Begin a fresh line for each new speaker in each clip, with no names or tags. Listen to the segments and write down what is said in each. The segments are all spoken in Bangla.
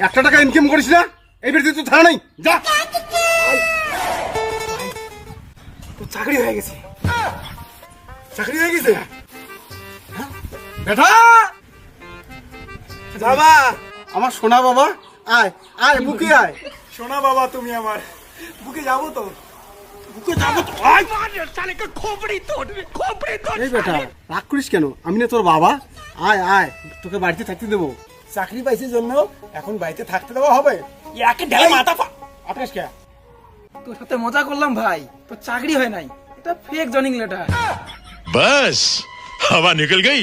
একটা টাকা ইনকাম করিস না এই বেড়ে তো থানা নাই। যা।
তো চাকরি হয়ে গেছে। চাকরি হয়ে গেছে?
বেটা!
বাবা
আমার সোনা বাবা আয় আয় বুকে আয়।
শোনা বাবা তুমি আমার। বুকে যাব তো।
বুকে যাব তো। আয়। এই বেটা রাগ করিস কেন? আমি না তোর বাবা। আয় আয় তোকে বাড়িতে থাকতে দেবো।
চাকরি পাইছি জন্য এখন বাড়িতে থাকতে দেওয়া হবে। একে ঢেলে মাথা আকাশ কে?
তোর সাথে মজা করলাম ভাই। তো চাকরি হয় নাই। এটা ফেক জনিং লেটার
বাস হাওয়া নিকল গই।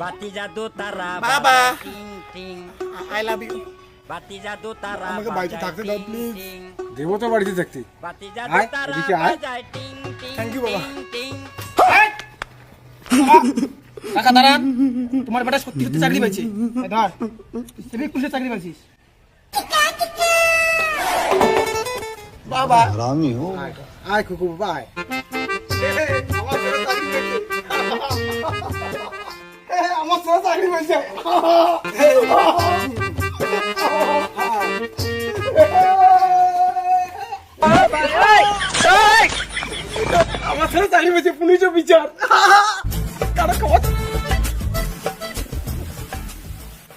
বাতি জাদু তারা
বাবা। আই লাভ ইউ
বাতি জাদু তারা
আমাকে বাড়িতে থাকতে দাও
প্লিজ তো বাড়িতে থাকতে
বাতি জাদু তারা
থ্যাংক ইউ বাবা।
টিং।
দাঁড়ান। তোমার বেটা সত্যি সত্যি চাকরি পাইছে। ধর সিভিক পুলিশে চাকরি পাইছিস?
বাবা।
আয় কুকু বাবা
আমার সাথে চাকরি পাইছে। আমার সাথে চাকরি পাইছে পুলিশ অফিসার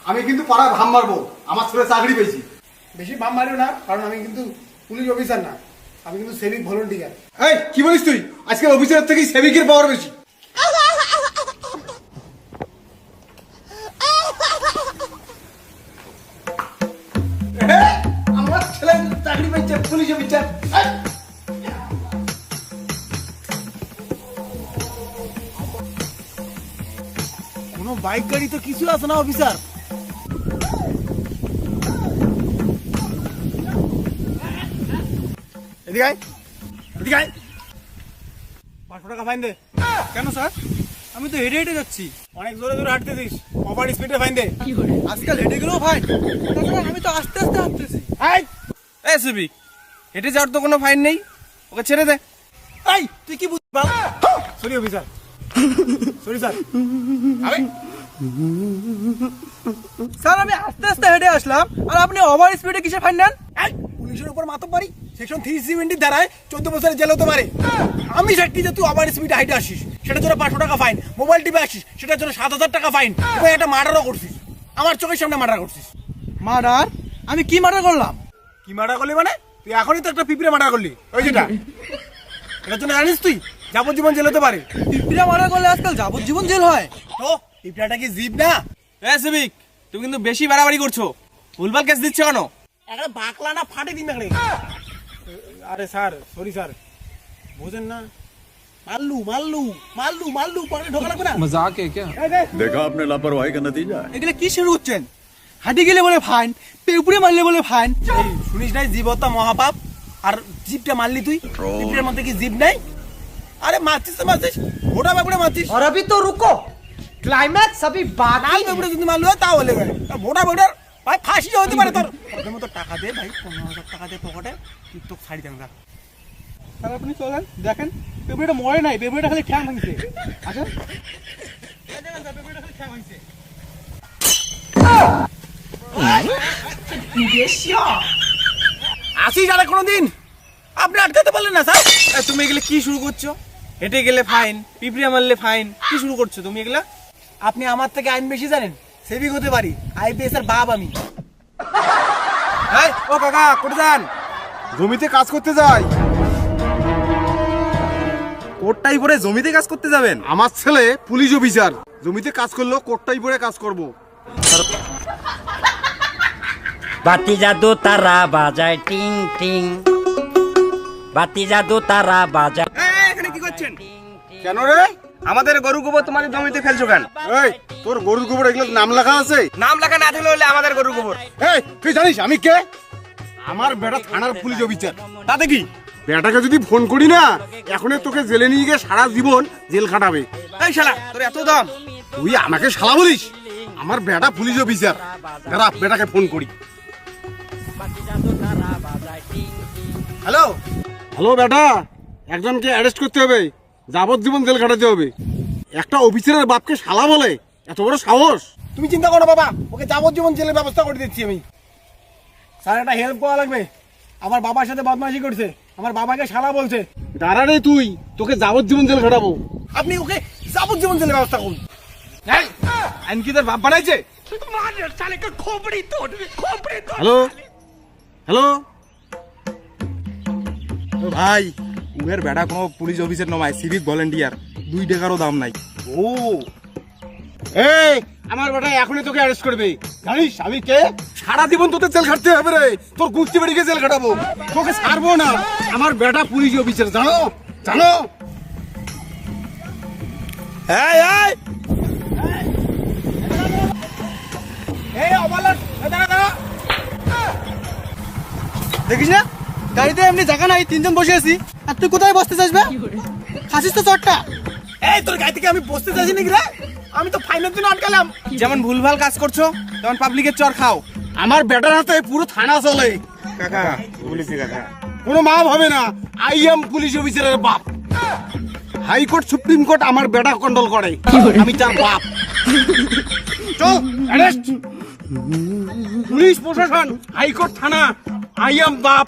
আমি কিন্তু পাড়ায় ভাম মারবো। আমার ছেলে চাকরি পেয়েছি।
বেশি বাম মারিও না কারণ আমি কিন্তু পুলিশ অফিসার না। আমি কিন্তু সেভিক ভলেন্টিয়ার।
এই কি বলিস তুই? আজকে অফিসারের থেকে সেবিকের পাওয়ার বেশি।
আমার ছেলে চাকরি পাইছে পুলিশ অফিসার। বাইক গাড়ি তো কিছু আছে না অফিসার? এদিকে আয়। এদিকে আয়। পাঁচশো টাকা ফাইন দে।
কেন স্যার আমি তো হেঁটে হেঁটে যাচ্ছি।
অনেক জোরে জোরে হাঁটতেছিস। ওভার স্পিডে ফাইন দে।
আজকাল হেঁটে গেলেও তাছাড়া আমি তো আস্তে আস্তে হাঁটতেছি।
আয়
এ সিভিক হেঁটে যাওয়ার তো কোনো ফাইন নেই। ওকে ছেড়ে দে।
এই তুই কি sorry officer. Sorry sir sir আমি
আস্তে আস্তে হেঁটে আসলাম। আর আপনি ওভার স্পিডে কিসের ফাইন নেন?
পুলিশের উপর মাতব পারি সেকশন থ্রি সেভেন্টি দ্বারায় চোদ্দ বছরের জেল হতে পারে আমি সাক্ষী যে তুই আবার স্পিড হাইটে আসিস সেটার জন্য পাঁচশো টাকা ফাইন মোবাইল টিপে আসিস সেটার জন্য সাত হাজার টাকা ফাইন এবং একটা মার্ডারও করছিস। আমার চোখের সামনে মার্ডার করছিস।
মার্ডার আমি কি মার্ডার করলাম?
কি মার্ডার করলি মানে? তুই এখনই তো একটা পিঁপড়ে মার্ডার করলি। ওই যেটা। এটার জন্য জানিস তুই? যাবজ্জীবন জেল হতে পারে।
পিঁপড়া মার্ডার করলে আজকাল যাবজ্জীবন জেল হয়।
তো? পিঁপড়াটা কি জীব না
এ সিভিক তুমি কিন্তু বেশি বাড়াবাড়ি করছো ভুলভাল কেস দিচ্ছ কেন
একটা বাকলা না ফাটে দিন এখানে আরে স্যার সরি স্যার বোঝেন না মাল্লু মাল্লু মাল্লু মাল্লু পরে ঢোকা লাগবে না
মজাক है क्या
এই দে।
देखा आपने लापरवाही का नतीजा है
এগুলো কি শুরু করছেন হাঁটি গেলে বলে ফাইন পেপুরে মারলে বলে ফাইন
এই, শুনিস নাই জীব হত্যা মহাপাপ আর জীবটা মারলি তুই জীবটার মধ্যে কি জীব নাই আরে মারছিস তো মারছিস ওটা ব্যাপারে মারছিস
और अभी तो रुको
ক্লাইম্যাক্স
আমি বাকি
না যদি মারলো তা হলে ভাই মোটা মোটা ভাই ফাঁসি হতে পারে তোর। প্রথমে তো টাকা দে ভাই পনেরো হাজার টাকা দে পকেটে তুই তো শাড়ি দেন
তাহলে আপনি চলেন দেখেন বেবরিটা মরে নাই বেবরিটা খালি ঠ্যাং ভাঙছে। আসেন।
আসি যারা কোনোদিন। আপনি আটকাতে পারলেন না স্যার।
তুমি এগুলো কি শুরু করছ? হেঁটে গেলে ফাইন পিঁপড়িয়া মারলে ফাইন কি শুরু করছ তুমি এগুলা?
আপনি আমার থেকে আইন বেশি জানেন? সেভিং হতে পারি। আইপিএস এর বাপ আমি।
এই, ও কাকা কোটে যান?
জমিতে কাজ করতে যাই।
কোটটাই পরে জমিতে কাজ করতে যাবেন?
আমার ছেলে পুলিশ অফিসার। জমিতে কাজ করলেও কোটটাই পরে কাজ করব।
বাতি জাদু তারা বাজায় টিং টিং। বাতি জাদু তারা বাজায়।
এখানে কি করছেন?
কেন রে?
আমাদের গরু গোবর তোমাদের জমিতে ফেলছো কেন?
এই তোর গরুর গোবর এগুলো নাম লেখা আছে?
নাম লেখা না থাকলে হলে আমাদের গরু গোবর।
এই তুই জানিস আমি কে? আমার বেটা থানার পুলিশ অফিসার।
তাতে কি?
বেটাকে যদি ফোন করি না এখনই তোকে জেলে নিয়ে গিয়ে সারা জীবন জেল খাটাবে।
এই শালা তোর এত দাম।
তুই আমাকে শালা বলিস? আমার বেটা পুলিশ অফিসার। দাঁড়া বেটাকে ফোন করি।
হ্যালো?
হ্যালো বেটা একজনকে অ্যারেস্ট করতে হবে। যাবজ্জীবন জেল খাটাতে হবে। একটা অফিসারের বাপকে শালা বলে এত বড় সাহস।
তুমি চিন্তা করো বাবা ওকে যাবজ্জীবন জেলের ব্যবস্থা করে দিচ্ছি আমি। স্যার একটা হেল্প করা লাগবে। আমার বাবার সাথে বদমাশি করছে আমার বাবাকে শালা বলছে।
দাঁড়া রে তুই তোকে যাবজ্জীবন জেল খাটাবো।
আপনি ওকে যাবজ্জীবন জেলের ব্যবস্থা করুন।
আইন কি তোর বাপ বানাইছে? হ্যালো? হ্যালো? ভাই উমের বেড়া কোনো পুলিশ অফিসের নমায় সিভিক ভলেন্টিয়ার দুই টাকারও দাম নাই। ও। আমার বেটা এখনই তোকে অ্যারেস্ট করবে। জানিস আমি কে? সারা জীবন তোকে জেল খাটতে হবে রে। তোর বেড়িকে জেল খাটাবো। তোকে ছাড়বো না। আমার বেটা পুলিশ অফিসার, জানো? জানো? এই এই!
এই
দেখিস না? গাড়িতে এমনি জায়গা নাই, তিনজন বসে আছি। আর তুই কোথায় বসতে চাস বে? খাসিস তো চটটা।
এই তোর গাড়ি থেকে আমি বসতে চাইছি নাকি রে? আমি তো ফাইনের জন্য আটকালাম।
যেমন ভুলভাল কাজ করছ তেমন পাবলিকের চর খাও।
আমার বেটার হাতে পুরো থানা চলে। কাকা বলেছি কাকা। কোনো মাপ হবে না। আই এম পুলিশ অফিসারের বাপ। হাইকোর্ট সুপ্রিম কোর্ট আমার বেটা কন্ট্রোল করে। আমি তার বাপ। চল অ্যারেস্ট পুলিশ প্রশাসন হাইকোর্ট থানা। আই এম বাপ।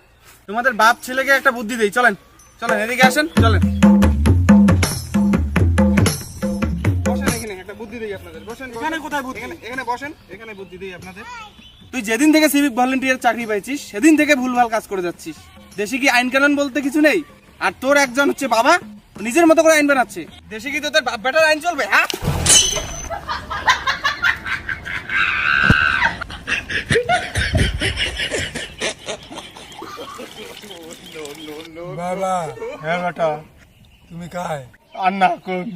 তোমাদের বাপ ছেলেকে একটা বুদ্ধি দেই চলেন চলেন এদিকে আসেন চলেন। তুই যেদিন থেকে সিভিক ভলেন্টিয়ার চাকরি পাইছিস সেদিন থেকে ভুলভাল কাজ করে যাচ্ছিস। দেশে কি আইন কানুন বলতে কিছু নেই? আর তোর একজন হচ্ছে বাবা নিজের মতো করে আইন বানাচ্ছে। দেশে কি তোদের বাপ বেটার আইন চলবে হ্যাঁ?
বাবা হ্যাঁ বেটা তুমি কায়
আর না কোন